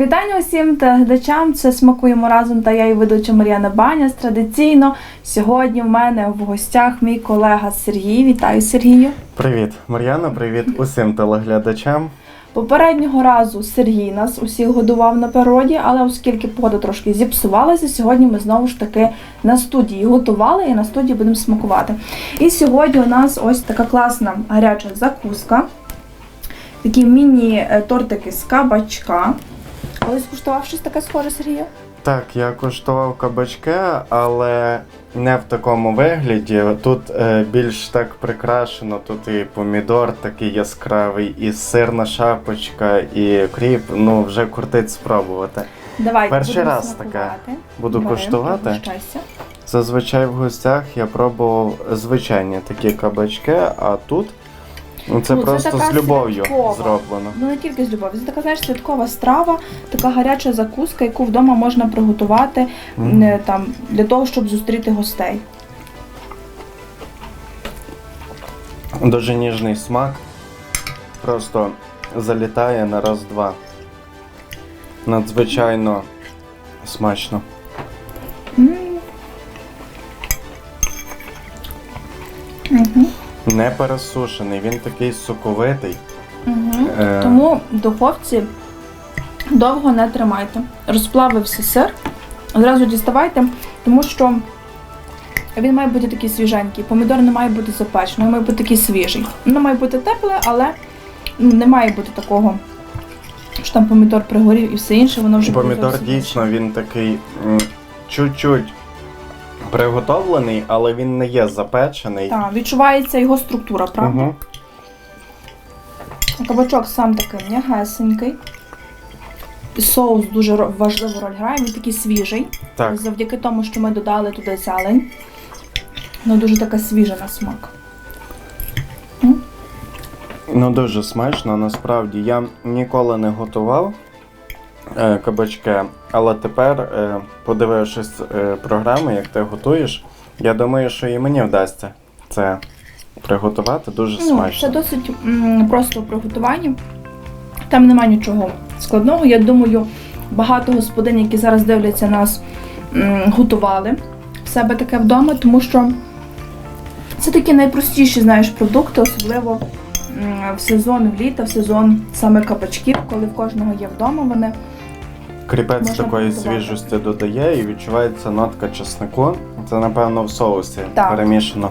Вітання усім глядачам. Це смакуємо разом та я і ведуча Мар'яна Баняс. Традиційно сьогодні в мене в гостях мій колега Сергій. Вітаю Сергію. Привіт, Мар'яна, привіт усім телеглядачам. Попереднього разу Сергій нас усіх годував на природі, але оскільки погода трошки зіпсувалася, сьогодні ми знову ж таки на студії готували і на студії будемо смакувати. І сьогодні у нас ось така класна гаряча закуска. Такі міні-тортики з кабачка. Колись куштував щось таке схоже, Сергію? Так, я куштував кабачки, але не в такому вигляді. Тут е, більш так прикрашено. Тут і помідор такий яскравий, і сирна шапочка, і кріп. Ну, вже кортить спробувати. Давай, Перший будемо раз смакувати. Буду Бери, куштувати. пригощайся. Зазвичай в гостях я пробував звичайні такі кабачки, а тут ну, це Ну, це просто така з любов'ю святкова. зроблено. Ну не тільки з любов'ю, це така знаєш святкова страва, така гаряча закуска, яку вдома можна приготувати Мгм. е, там для того, щоб зустріти гостей. Дуже ніжний смак. Просто залітає на раз-два. Надзвичайно смачно. Не пересушений, він такий соковитий. Мгм. Е, Тому в духовці довго не тримайте. Розплавився сир, одразу діставайте, тому що він має бути такий свіженький. Помідор не має бути запечений, він має бути такий свіжий. Воно має бути тепле, але не має бути такого, що там помідор пригорів і все інше, воно вже буде Помідор зовсім дійсно він такий чуть-чуть приготовлений, але він не є запечений. Так, відчувається його структура, правда? Угу. Кабачок сам такий м'ягесенький. Соус дуже важливу роль грає, він такий свіжий. Так, Завдяки тому, що ми додали туди зелень. Воно дуже така свіжа на смак. ну дуже смачно. Насправді я ніколи не готував кабачки, але тепер, е, подивившись е, програми, як ти готуєш, я думаю, що і мені вдасться це приготувати дуже Ну, смачно. це досить просто в приготуванні. Там немає нічого складного. Я думаю, багато господинь, які зараз дивляться нас, готували в себе таке вдома, тому що це такі найпростіші, знаєш, продукти, особливо в сезон в літа, в сезон саме кабачків, коли в кожного є вдома вони. Кріпець можна такої свіжості додає і відчувається нотка чеснику. Це, напевно, в соусі Так. перемішано.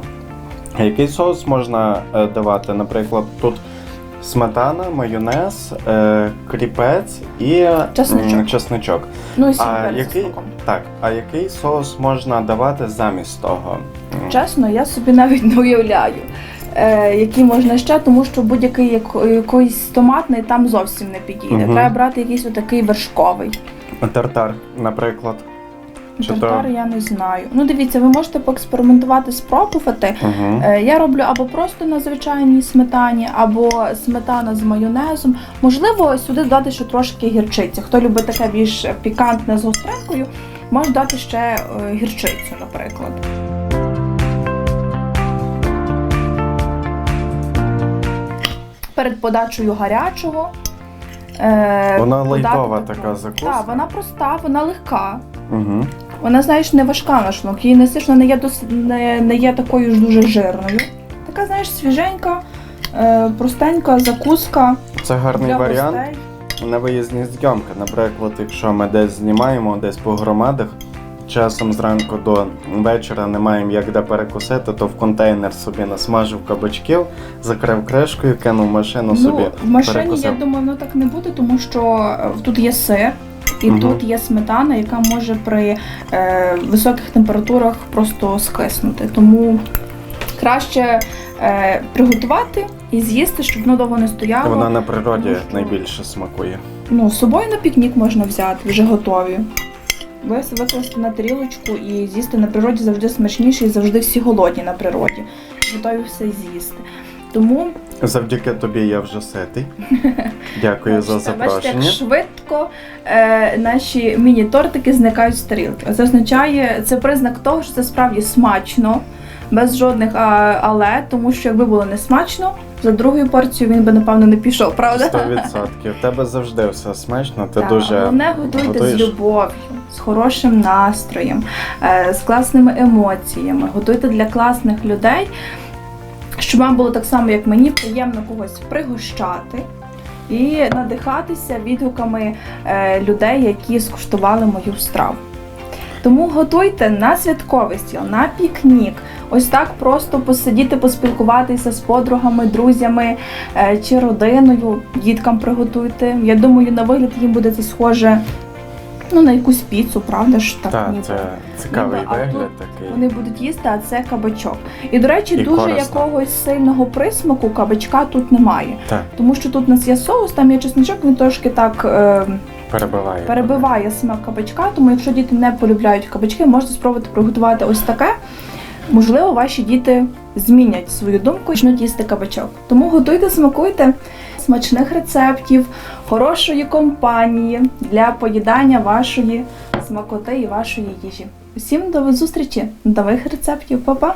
А який соус можна е, давати? Наприклад, тут сметана, майонез, е, кріпець і м, Чесничок. чесничок. Ну і сіль А перець який, так, а який соус можна давати замість того? Чесно, я собі навіть не уявляю, е, який можна ще, тому що будь-який як- якийсь томатний там зовсім не підійде. Мгм. Треба брати якийсь отакий вершковий. Тартар, наприклад. Чи то- Тартар я не знаю. Ну дивіться, ви можете поекспериментувати, спробувати. Угу. Е, Я роблю або просто на звичайній сметані, або сметана з майонезом. Можливо, сюди додати ще трошки гірчиці. Хто любить таке більш пікантне з гостринкою, може дати ще е, гірчицю, наприклад. Перед подачею гарячого. е, Вона лайтова така закуска. Так, вона проста, вона легка. Угу. Вона, знаєш, не важка на шлунок. Її несиш, вона не є, дос... не, не є такою ж дуже жирною. Така, знаєш, свіженька, е, простенька закуска Це гарний для варіант. гостей. на виїзні зйомки. Наприклад, якщо ми десь знімаємо, десь по громадах, часом зранку до вечора не маємо як де перекусити, то в контейнер собі насмажив кабачків, закрив кришкою, кинув машину собі. Ну, в машині, перекусив. я думаю, воно так не буде, тому що е, тут є сир. І Мгм. тут є сметана, яка може при е, високих температурах просто скиснути. Тому краще е, приготувати і з'їсти, щоб воно довго не стояло. Вона на природі тому що- найбільше смакує. Ну, з собою на пікнік можна взяти, вже готові. Вис- Викласти на тарілочку і з'їсти на природі завжди смачніше і завжди всі голодні на природі. Готові все з'їсти. Тому Завдяки тобі я вже ситий. Дякую за бачите, бачите, як швидко е, наші міні-тортики зникають з тарілки. Це означає, це признак того, що це справді смачно, без жодних але, тому що якби було не смачно, за другою порцією він би, напевно, не пішов, правда? 100%. В тебе завжди все смачно, ти Так, дуже Головне готуйте готуєш. з любов'ю, з хорошим настроєм, е, з класними емоціями. Готуйте для класних людей, щоб вам було так само, як мені, приємно когось пригощати. І надихатися відгуками е, людей, які скуштували мою страву. Тому готуйте на святковий стіл, на пікнік. Ось так просто посидіти, поспілкуватися з подругами, друзями е, чи родиною. Діткам приготуйте. Я думаю, на вигляд їм буде це схоже ну, на якусь піцу, правда ж? Так, Так, ніби. це цікавий Ніби, а вигляд тут такий. Вони будуть їсти, а це кабачок. І, до речі, І дуже корисно. якогось сильного присмаку кабачка тут немає. Так, Тому що тут у нас є соус, там є чесничок, він трошки так е, перебиває. перебиває смак кабачка. Тому якщо діти не полюбляють кабачки, можете спробувати приготувати ось таке. Можливо, ваші діти змінять свою думку і почнуть їсти кабачок. Тому готуйте, смакуйте смачних рецептів, хорошої компанії для поїдання вашої смакоти і вашої їжі. Усім до зустрічі, нових рецептів, Па-па!